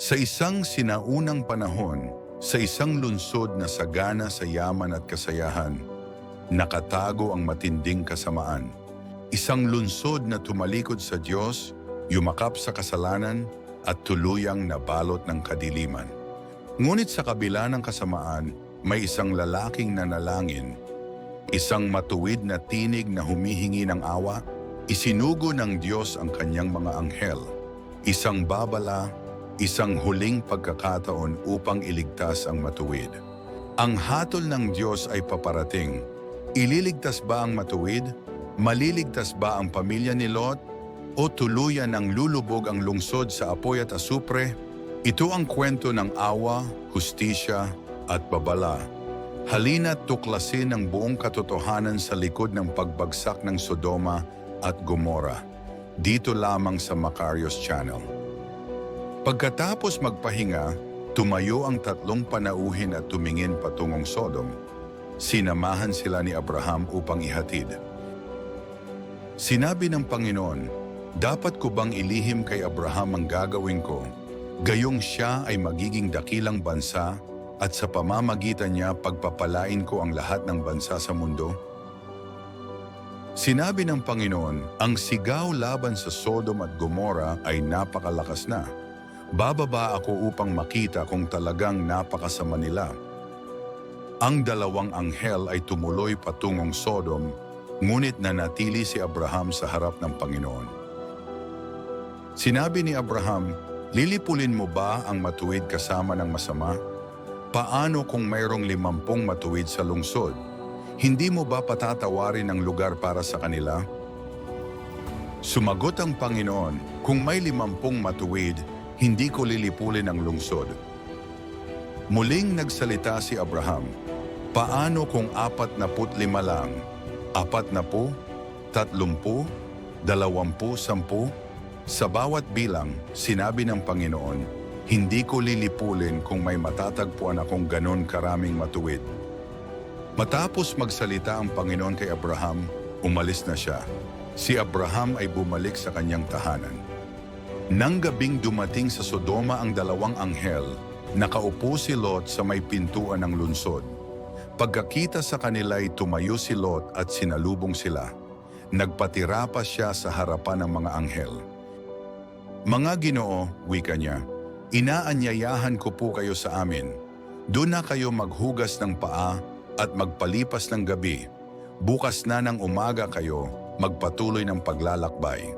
Sa isang sinaunang panahon, sa isang lunsod na sagana sa yaman at kasayahan, nakatago ang matinding kasamaan. Isang lunsod na tumalikod sa Diyos, yumakap sa kasalanan at tuluyang nabalot ng kadiliman. Ngunit sa kabila ng kasamaan, may isang lalaking nanalangin, isang matuwid na tinig na humihingi ng awa, isinugo ng Diyos ang kanyang mga anghel, isang babala, isang huling pagkakataon upang iligtas ang matuwid. Ang hatol ng Diyos ay paparating. Ililigtas ba ang matuwid? Maliligtas ba ang pamilya ni Lot? O tuluyan ng lulubog ang lungsod sa apoy at asupre? Ito ang kwento ng awa, hustisya at babala. Halina't tuklasin ang buong katotohanan sa likod ng pagbagsak ng Sodoma at Gomora. Dito lamang sa Macarios Channel. Pagkatapos magpahinga, tumayo ang tatlong panauhin at tumingin patungong Sodom. Sinamahan sila ni Abraham upang ihatid. Sinabi ng Panginoon, Dapat ko bang ilihim kay Abraham ang gagawin ko? Gayong siya ay magiging dakilang bansa at sa pamamagitan niya pagpapalain ko ang lahat ng bansa sa mundo? Sinabi ng Panginoon, ang sigaw laban sa Sodom at Gomora ay napakalakas na. Bababa ako upang makita kung talagang napakasama nila. Ang dalawang anghel ay tumuloy patungong Sodom, ngunit nanatili si Abraham sa harap ng Panginoon. Sinabi ni Abraham, Lilipulin mo ba ang matuwid kasama ng masama? Paano kung mayroong limampung matuwid sa lungsod? Hindi mo ba patatawarin ang lugar para sa kanila? Sumagot ang Panginoon, kung may limampung matuwid, hindi ko lilipulin ang lungsod. Muling nagsalita si Abraham, paano kung apat na lima lang? Apat na po? Tatlumpu? Dalawampu? Sampu? Sa bawat bilang, sinabi ng Panginoon, hindi ko lilipulin kung may matatagpuan akong ganon karaming matuwid. Matapos magsalita ang Panginoon kay Abraham, umalis na siya. Si Abraham ay bumalik sa kanyang tahanan. Nang gabing dumating sa Sodoma ang dalawang anghel, nakaupo si Lot sa may pintuan ng lunsod. Pagkakita sa kanila ay tumayo si Lot at sinalubong sila. Nagpatira pa siya sa harapan ng mga anghel. Mga ginoo, wika niya, inaanyayahan ko po kayo sa amin. Doon na kayo maghugas ng paa at magpalipas ng gabi. Bukas na ng umaga kayo magpatuloy ng paglalakbay.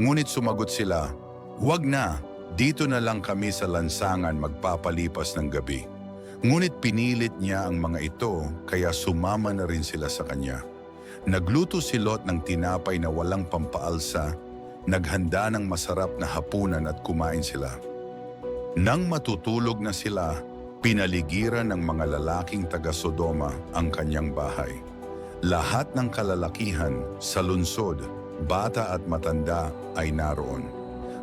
Ngunit sumagot sila, Huwag na, dito na lang kami sa lansangan magpapalipas ng gabi. Ngunit pinilit niya ang mga ito kaya sumama na rin sila sa kanya. Nagluto si Lot ng tinapay na walang pampaalsa, naghanda ng masarap na hapunan at kumain sila. Nang matutulog na sila, pinaligiran ng mga lalaking taga Sodoma ang kanyang bahay. Lahat ng kalalakihan sa lungsod, bata at matanda ay naroon.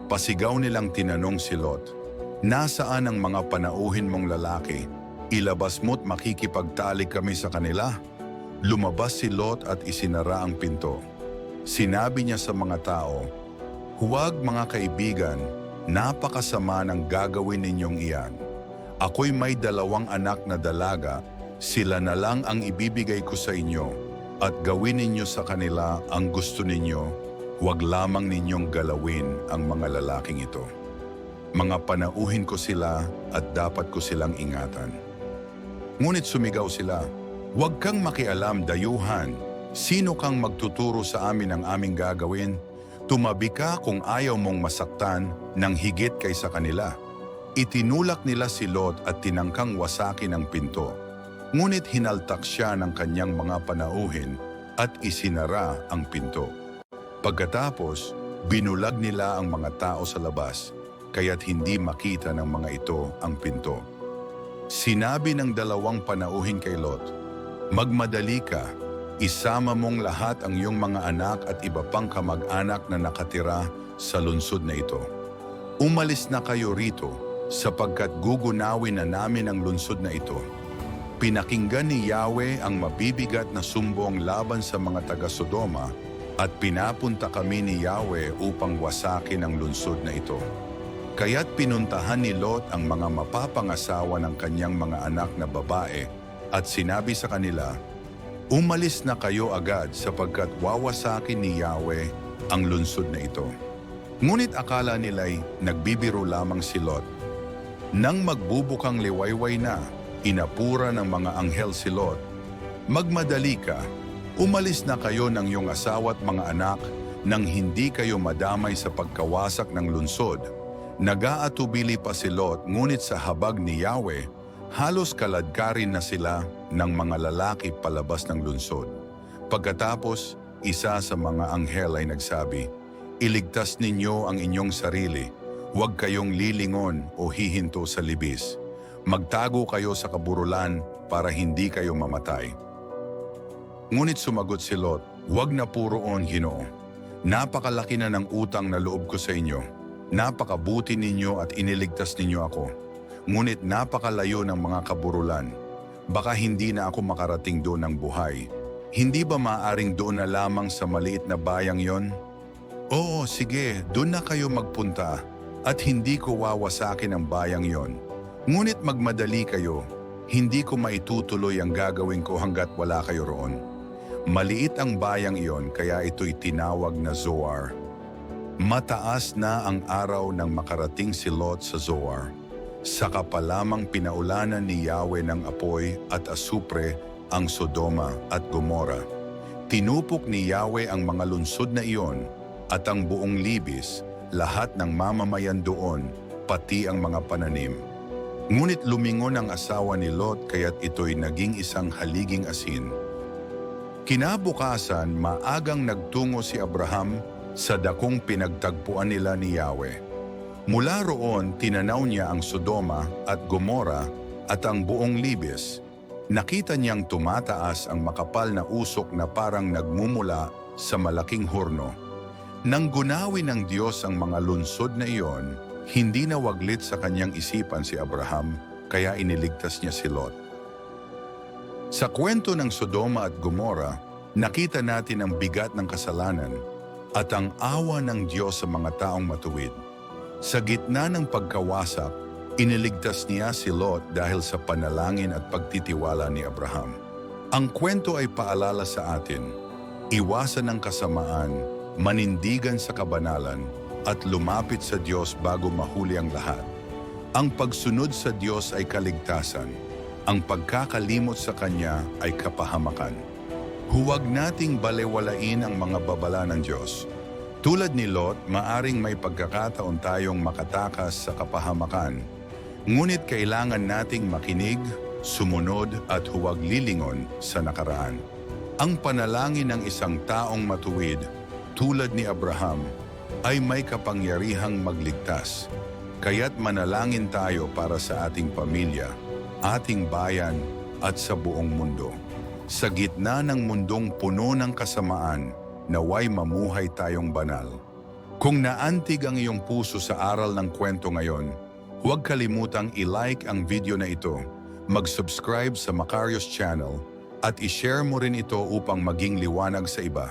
Pasigaw nilang tinanong si Lot, Nasaan ang mga panauhin mong lalaki? Ilabas mo't makikipagtalik kami sa kanila. Lumabas si Lot at isinara ang pinto. Sinabi niya sa mga tao, Huwag mga kaibigan, napakasama ng gagawin ninyong iyan. Ako'y may dalawang anak na dalaga, sila na lang ang ibibigay ko sa inyo, at gawin ninyo sa kanila ang gusto ninyo, huwag lamang ninyong galawin ang mga lalaking ito. Mga panauhin ko sila at dapat ko silang ingatan. Ngunit sumigaw sila, Huwag kang makialam dayuhan, sino kang magtuturo sa amin ang aming gagawin? Tumabi ka kung ayaw mong masaktan ng higit kaysa kanila. Itinulak nila si Lot at tinangkang wasakin ang pinto. Ngunit hinaltak siya ng kanyang mga panauhin at isinara ang pinto. Pagkatapos, binulag nila ang mga tao sa labas, kaya't hindi makita ng mga ito ang pinto. Sinabi ng dalawang panauhin kay Lot, Magmadali ka, isama mong lahat ang iyong mga anak at iba pang kamag-anak na nakatira sa lungsod na ito. Umalis na kayo rito sapagkat gugunawin na namin ang lungsod na ito. Pinakinggan ni Yahweh ang mabibigat na sumbong laban sa mga taga-Sodoma at pinapunta kami ni Yahweh upang wasakin ang lungsod na ito. Kaya't pinuntahan ni Lot ang mga mapapangasawa ng kanyang mga anak na babae at sinabi sa kanila, Umalis na kayo agad sapagkat wawasakin ni Yahweh ang lunsod na ito. Ngunit akala nila'y nagbibiro lamang si Lot. Nang magbubukang liwayway na, inapura ng mga anghel si Lot. Magmadali ka, umalis na kayo ng iyong asawa at mga anak nang hindi kayo madamay sa pagkawasak ng lunsod. Nagaatubili pa si Lot ngunit sa habag ni Yahweh, halos kaladkarin na sila ng mga lalaki palabas ng lunsod. Pagkatapos, isa sa mga anghel ay nagsabi, Iligtas ninyo ang inyong sarili, huwag kayong lilingon o hihinto sa libis. Magtago kayo sa kaburulan para hindi kayo mamatay. Ngunit sumagot si Lot, Huwag na puroon, Ginoo. Napakalaki na ng utang na loob ko sa inyo. Napakabuti ninyo at iniligtas ninyo ako. Ngunit napakalayo ng mga kaburulan. Baka hindi na ako makarating doon ng buhay. Hindi ba maaring doon na lamang sa maliit na bayang yon? Oo, sige, doon na kayo magpunta at hindi ko wawasakin ang bayang yon. Ngunit magmadali kayo, hindi ko maitutuloy ang gagawin ko hanggat wala kayo roon. Maliit ang bayang iyon kaya ito'y tinawag na Zoar. Mataas na ang araw nang makarating si Lot sa Zoar. Saka pa lamang pinaulanan ni Yahweh ng apoy at asupre ang Sodoma at Gomora. Tinupok ni Yahweh ang mga lunsod na iyon at ang buong libis, lahat ng mamamayan doon, pati ang mga pananim. Ngunit lumingon ang asawa ni Lot kaya't ito'y naging isang haliging asin. Kinabukasan, maagang nagtungo si Abraham sa dakong pinagtagpuan nila ni Yahweh. Mula roon, tinanaw niya ang Sodoma at Gomora at ang buong libis. Nakita niyang tumataas ang makapal na usok na parang nagmumula sa malaking horno. Nang gunawi ng Diyos ang mga lunsod na iyon, hindi na waglit sa kanyang isipan si Abraham, kaya iniligtas niya si Lot. Sa kwento ng Sodoma at Gomora, nakita natin ang bigat ng kasalanan at ang awa ng Diyos sa mga taong matuwid. Sa gitna ng pagkawasak, iniligtas niya si Lot dahil sa panalangin at pagtitiwala ni Abraham. Ang kwento ay paalala sa atin, iwasan ng kasamaan, manindigan sa kabanalan, at lumapit sa Diyos bago mahuli ang lahat. Ang pagsunod sa Diyos ay kaligtasan. Ang pagkakalimot sa Kanya ay kapahamakan. Huwag nating balewalain ang mga babala ng Diyos. Tulad ni Lot, maaring may pagkakataon tayong makatakas sa kapahamakan. Ngunit kailangan nating makinig, sumunod at huwag lilingon sa nakaraan. Ang panalangin ng isang taong matuwid, tulad ni Abraham, ay may kapangyarihang magligtas. Kaya't manalangin tayo para sa ating pamilya, ating bayan at sa buong mundo. Sa gitna ng mundong puno ng kasamaan, naway mamuhay tayong banal. Kung naantig ang iyong puso sa aral ng kwento ngayon, huwag kalimutang i-like ang video na ito, mag-subscribe sa Macarius Channel, at i-share mo rin ito upang maging liwanag sa iba.